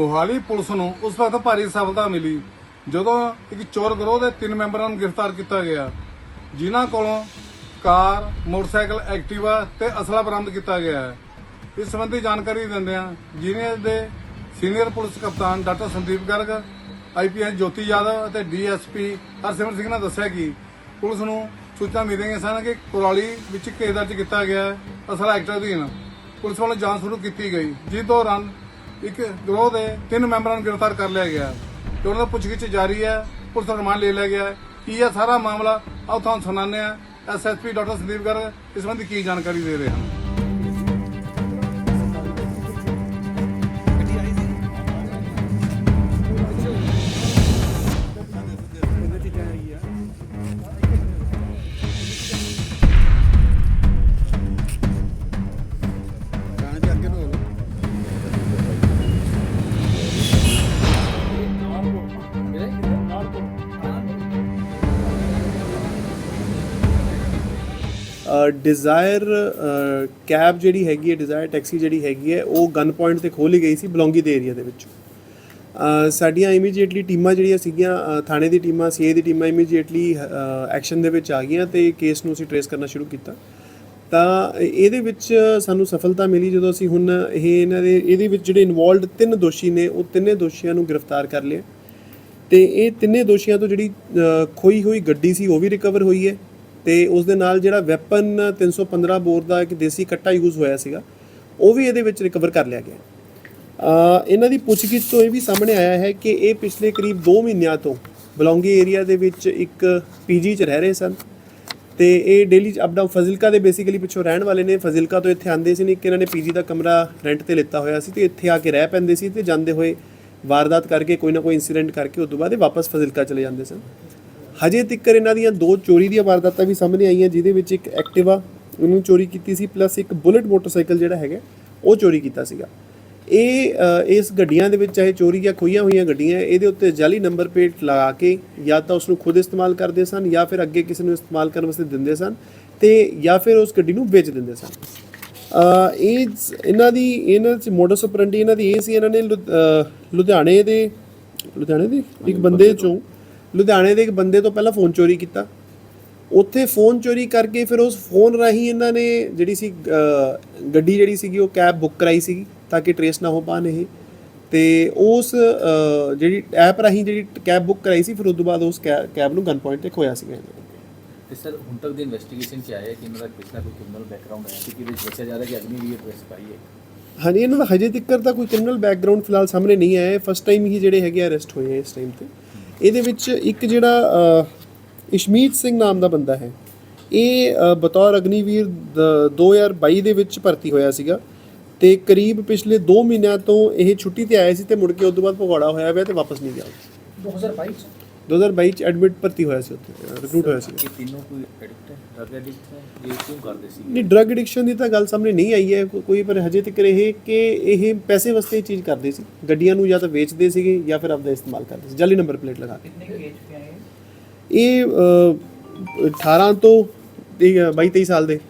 Mohali police ਨੂੰ ਉਸ ਵਕਤ ਭਾਰੀ ਸਫਲਤਾ ਮਿਲੀ, ਜਦੋਂ ਇੱਕ ਚੋਰ ਗਰੋਹ ਦੇ ਤਿੰਨ ਮੈਂਬਰਾਂ ਨੂੰ ਗ੍ਰਿਫਤਾਰ ਕੀਤਾ ਗਿਆ। ਜਿਨ੍ਹਾਂ ਕੋਲੋਂ ਕਾਰ, ਮੋਟਰਸਾਈਕਲ, ਐਕਟਿਵਾ ਤੇ ਅਸਲਾ ਬਰਾਮਦ ਕੀਤਾ ਗਿਆ ਹੈ। ਇਸ ਸੰਬੰਧੀ ਜਾਣਕਾਰੀ ਦਿੰਦਿਆਂ ਜ਼ਿਲ੍ਹੇ ਦੇ ਸੀਨੀਅਰ ਪੁਲਿਸ ਕਪਤਾਨ ਡਾਕਟਰ ਸੰਦੀਪ ਗਰਗ ਆਈਪੀਐਸ ਜੋਤੀ ਯਾਦਵ ਅਤੇ ਡੀਐਸਪੀ ਹਰਸਿਮਰਨ ਸਿੰਘ ਨੇ ਦੱਸਿਆ ਕਿ ਪੁਲਿਸ ਨੂੰ ਸੂਚਨਾ ਮਿਲ ਰਹੀਆਂ ਸਨ ਕਿ ਕੁਰਾਲੀ ਵਿੱਚ ਕੇਸ ਦਰਜ ਕੀਤਾ ਗਿਆ ਅਸਲਾ ਐਕਟ ਅਧੀਨ ਪੁਲਿਸ ਵੱਲੋਂ ਜਾਂਚ ਸ਼ੁਰੂ ਕੀਤੀ ਗਈ, ਜਿਸ ਦੌਰਾਨ ਇੱਕ ਗਰੋਹ ਦੇ, ਤਿੰਨ ਮੈਂਬਰਾਂ ਨੂੰ ਗ੍ਰਿਫਤਾਰ ਕਰ ਲਿਆ ਗਿਆ। ਤੇ ਉਹਨਾਂ ਦਾ ਪੁੱਛਗਿੱਛ ਜਾਰੀ ਹੈ, ਪੁਲਿਸ ਦਾ ਰਿਮਾਂਡ ਲੈ ਲਿਆ ਗਿਆ ਕੀ ਇਹ ਸਾਰਾ ਮਾਮਲਾ ਆਓ ਤੁਹਾਨੂੰ ਸੁਣਾਉਂਦੇ ਆ? ਐਸਐਸਪੀ ਡਾਕਟਰ ਸੰਦੀਪ ਗਰਗ, ਇਸ ਸੰਬੰਧੀ ਕੀ ਜਾਣਕਾਰੀ ਦੇ ਰਹੇ ਹਨ? ਡਿਜ਼ਾਇਰ ਕੈਬ ਜਿਹੜੀ ਹੈਗੀ ਹੈ ਡਿਜ਼ਾਇਰ ਟੈਕਸੀ ਜਿਹੜੀ ਹੈਗੀ ਹੈ, ਉਹ ਗਨ ਪੁਆਇੰਟ ਤੇ ਖੋਲੀ ਗਈ ਸੀ ਬਲੌਂਗੀ ਦੇ ਏਰੀਆ ਦੇ ਵਿੱਚ। ਸਾਡੀਆਂ ਇਮੀਡੀਏਟਲੀ ਟੀਮਾਂ ਜਿਹੜੀਆਂ ਸੀਗੀਆਂ ਥਾਣੇ ਦੀ ਟੀਮਾਂ ਸੀਏ ਦੀ ਟੀਮਾਂ ਇਮੀਡੀਏਟਲੀ ਐਕਸ਼ਨ ਦੇ ਵਿੱਚ ਆ ਗਈਆਂ ਤੇ ਕੇਸ ਨੂੰ ਅਸੀਂ ਟਰੇਸ ਕਰਨਾ ਸ਼ੁਰੂ ਕੀਤਾ। ਤਾਂ ਇਹਦੇ ਵਿੱਚ ਸਾਨੂੰ ਸਫਲਤਾ ਮਿਲੀ ਜਦੋਂ ਅਸੀਂ ਹੁਣ ਇਹ ਇਹਨਾਂ ਦੇ, ਇਹਦੇ ਵਿੱਚ ਜਿਹੜੇ ਇਨਵੋਲਡ ਤਿੰਨ ਦੋਸ਼ੀ ਨੇ, ਉਹ ਤਿੰਨੇ ਦੋਸ਼ੀਆਂ ਨੂੰ ਗ੍ਰਿਫਤਾਰ ਕਰ ਲਿਆ। ਤੇ ਇਹ ਤਿੰਨੇ ਦੋਸ਼ੀਆਂ ਤੋਂ ਜਿਹੜੀ ਖੋਈ ਹੋਈ ਗੱਡੀ ਸੀ, ਉਹ ਵੀ ਰਿਕਵਰ ਹੋਈ ਹੈ। ਤੇ ਉਸ ਦੇ ਨਾਲ ਜਿਹੜਾ ਵੈਪਨ 315 ਬੋਰ ਦਾ ਇੱਕ ਦੇਸੀ ਕੱਟਾ ਯੂਜ਼ ਹੋਇਆ ਸੀਗਾ, ਉਹ ਵੀ ਇਹਦੇ ਵਿੱਚ ਰਿਕਵਰ ਕਰ ਲਿਆ ਗਿਆ। ਇਹਨਾਂ ਦੀ ਪੁੱਛਗਿੱਛ ਤੋਂ ਇਹ ਵੀ ਸਾਹਮਣੇ ਆਇਆ ਹੈ ਕਿ ਇਹ ਪਿਛਲੇ ਕਰੀਬ 2 ਮਹੀਨਿਆਂ ਤੋਂ ਬਲੌਂਗੀ ਏਰੀਆ ਦੇ ਵਿੱਚ ਇੱਕ ਪੀਜੀ 'ਚ ਰਹਿ ਰਹੇ ਸਨ ਤੇ ਇਹ ਡੇਲੀ ਅਪ ਡਾਊਨ ਫਜ਼ਿਲਕਾ ਦੇ ਬੇਸਿਕਲੀ ਪਿੱਛੋਂ ਰਹਿਣ ਵਾਲੇ ਨੇ। ਫਜ਼ਿਲਕਾ ਤੋਂ ਇੱਥੇ ਆਂਦੇ ਸੀ ਨਹੀਂ ਕਿ ਇਹਨਾਂ ਨੇ ਪੀਜੀ ਦਾ ਕਮਰਾ ਰੈਂਟ ਤੇ ਲਿੱਤਾ ਹੋਇਆ ਸੀ ਤੇ ਇੱਥੇ ਆ ਕੇ ਰਹਿ ਪੈਂਦੇ ਸੀ ਤੇ ਜਾਂਦੇ ਹੋਏ ਵਾਰਦਾਤ ਕਰਕੇ ਕੋਈ ਨਾ ਕੋਈ ਇਨਸੀਡੈਂਟ ਕਰਕੇ ਉਸ ਤੋਂ ਬਾਅਦ ਇਹ ਵਾਪਸ ਫਜ਼ਿਲਕਾ ਚਲੇ ਜਾਂਦੇ ਸਨ। ਹਜੇ ਤੱਕਰ ਇਹਨਾਂ ਦੀਆਂ ਦੋ ਚੋਰੀ ਦੀਆਂ ਵਾਰਦਾਤਾਂ ਵੀ ਸਾਹਮਣੇ ਆਈਆਂ ਜਿਹਦੇ ਵਿੱਚ ਇੱਕ ਐਕਟਿਵਾ ਉਹਨੂੰ ਚੋਰੀ ਕੀਤੀ ਸੀ ਪਲੱਸ ਇੱਕ ਬੁਲਟ ਮੋਟਰਸਾਈਕਲ ਜਿਹੜਾ ਹੈਗਾ ਉਹ ਚੋਰੀ ਕੀਤਾ ਸੀਗਾ। ਇਹ ਇਸ ਗੱਡੀਆਂ ਦੇ ਵਿੱਚ ਚਾਹੇ ਚੋਰੀ ਜਾਂ ਖੋਈਆਂ ਹੋਈਆਂ ਗੱਡੀਆਂ ਇਹਦੇ ਉੱਤੇ ਜਾਲੀ ਨੰਬਰ ਪਲੇਟ ਲਗਾ ਕੇ ਜਾਂ ਤਾਂ ਉਸ ਨੂੰ ਖੁਦ ਇਸਤੇਮਾਲ ਕਰਦੇ ਸਨ ਜਾਂ ਫਿਰ ਅੱਗੇ ਕਿਸੇ ਨੂੰ ਇਸਤੇਮਾਲ ਕਰਨ ਵਾਸਤੇ ਦਿੰਦੇ ਸਨ ਤੇ ਜਾਂ ਫਿਰ ਉਸ ਗੱਡੀ ਨੂੰ ਵੇਚ ਦਿੰਦੇ ਸਨ। ਅ, ਇਹ ਇਹਨਾਂ ਦੀ ਇਹਨਾਂ ਚ ਮੋਡਸ ਆਪਰੈਂਡੀ ਇਹਨਾਂ ਦੀ ਇਹ ਸੀ ਇਹਨਾਂ ਨੇ ਲੁ- ਲੁਧਿਆਣੇ ਦੇ ਲੁਧਿਆਣੇ ਦੇ ਇੱਕ ਬੰਦੇ ਚੋਂ ਲੁਧਿਆਣੇ ਦੇ ਇੱਕ ਬੰਦੇ ਤੋਂ ਪਹਿਲਾਂ ਫੋਨ ਚੋਰੀ ਕੀਤਾ। ਉੱਥੇ ਫੋਨ ਚੋਰੀ ਕਰਕੇ ਫਿਰ ਉਸ ਫੋਨ ਰਾਹੀਂ ਇਹਨਾਂ ਨੇ ਜਿਹੜੀ ਸੀ ਗੱਡੀ ਜਿਹੜੀ ਸੀਗੀ ਉਹ ਕੈਬ ਬੁੱਕ ਕਰਾਈ ਸੀਗੀ ਤਾਂ ਕਿ ਟਰੇਸ ਨਾ ਹੋ ਪਾਣ ਇਹ। ਤੇ ਉਸ ਜਿਹੜੀ ਐਪ ਰਾਹੀਂ ਜਿਹੜੀ ਕੈਬ ਬੁੱਕ ਕਰਾਈ ਸੀ ਫਿਰ ਉਸ ਤੋਂ ਬਾਅਦ ਉਸ ਕੈਬ ਨੂੰ ਗਨ ਪੁਆਇੰਟ ਤੇ ਖੋਇਆ ਸੀਗਾ ਇਹਨਾਂ ਨੇ। ਤੇ ਸਰ ਹੁਣ ਤੱਕ ਦੀ ਇਨਵੈਸਟੀਗੇਸ਼ਨ ਚ ਆਇਆ ਹੈ ਕਿ ਇਹਨਾਂ ਦਾ ਪਿਛਲਾ ਕੋਈ ਕ੍ਰਿਮੀਨਲ ਬੈਕਗ੍ਰਾਉਂਡ ਹੈ ਕਿ ਵਿੱਚ ਦੱਸਿਆ ਜਾ ਰਿਹਾ ਕਿ ਅਗਨੀ ਵੀ ਐਡਰੈਸ ਪਾਈ ਹੈ। ਹਾਂਜੀ ਇਹਨਾਂ ਦਾ ਹਜੇ ਤੱਕ ਤਾਂ ਕੋਈ ਕ੍ਰਿਮੀਨਲ ਬੈਕਗ੍ਰਾਉਂਡ ਫਿਲਹਾਲ ਸਾਹਮਣੇ ਨਹੀਂ ਆਇਆ। ਹੈ ਫਸਟ ਟਾਈਮ ਹੀ ਜਿਹੜੇ ਹੈਗੇ ਅਰੈਸਟ ਹੋਏ ਆ ਇਸ ਟਾਈਮ ਤੇ। ਇਹਦੇ ਵਿੱਚ ਇੱਕ ਜਿਹੜਾ ਇਸ਼ਮੀਤ ਸਿੰਘ ਨਾਮ ਦਾ ਬੰਦਾ ਹੈ। ਇਹ ਬਤੌਰ ਅਗਨੀਵੀਰ ਦ- 2022 ਦੇ ਵਿੱਚ ਭਰਤੀ ਹੋਇਆ ਸੀਗਾ ਤੇ ਕਰੀਬ ਪਿਛਲੇ 2 ਮਹੀਨਿਆਂ ਤੋਂ ਇਹ ਛੁੱਟੀ ਤੇ ਆਇਆ ਸੀ ਤੇ ਮੁੜ ਕੇ ਉਸ ਤੋਂ ਬਾਅਦ ਭਗੌੜਾ ਹੋਇਆ ਹੋਇਆ ਤੇ ਵਾਪਸ ਨਹੀਂ ਗਿਆ। 2022 ਚ? 2022 ਚ ਐਡਮਿਟ ਭਰਤੀ ਹੋਇਆ ਸੀ ਉੱਥੇ ਰਿਕਰੂਟ ਹੋਇਆ ਸੀ। ਤਿੰਨੋਂ ਕੋਈ ਐਡਿਕਟ ਹੈ? ਡਰਗ ਐਡਿਕਟ ਹੈ? ਇਹ ਕਿਉਂ ਕਰਦੇ ਸੀ? ਨਹੀਂ ਡਰਗ ਐਡਿਕਸ਼ਨ ਦੀ ਤਾਂ ਗੱਲ ਸਾਹਮਣੇ ਨਹੀਂ ਆਈ ਹੈ ਕੋਈ ਪਰ ਹਜੇ ਤੱਕ ਇਹ ਕਿ ਇਹ ਪੈਸੇ ਵਾਸਤੇ ਇਹ ਚੀਜ਼ ਕਰਦੇ ਸੀ। ਗੱਡੀਆਂ ਨੂੰ ਜਾਂ ਤਾਂ ਵੇਚਦੇ ਸੀਗੇ ਜਾਂ ਫਿਰ ਆਪਦਾ ਇਸਤੇਮਾਲ ਕਰਦੇ ਸੀ। ਜਾਲੀ ਨੰਬਰ ਪਲੇਟ ਲਗਾ ਕੇ। ਇਹ? ਅ, 18 ਤੋਂ 22 23 ਸਾਲ ਦੇ।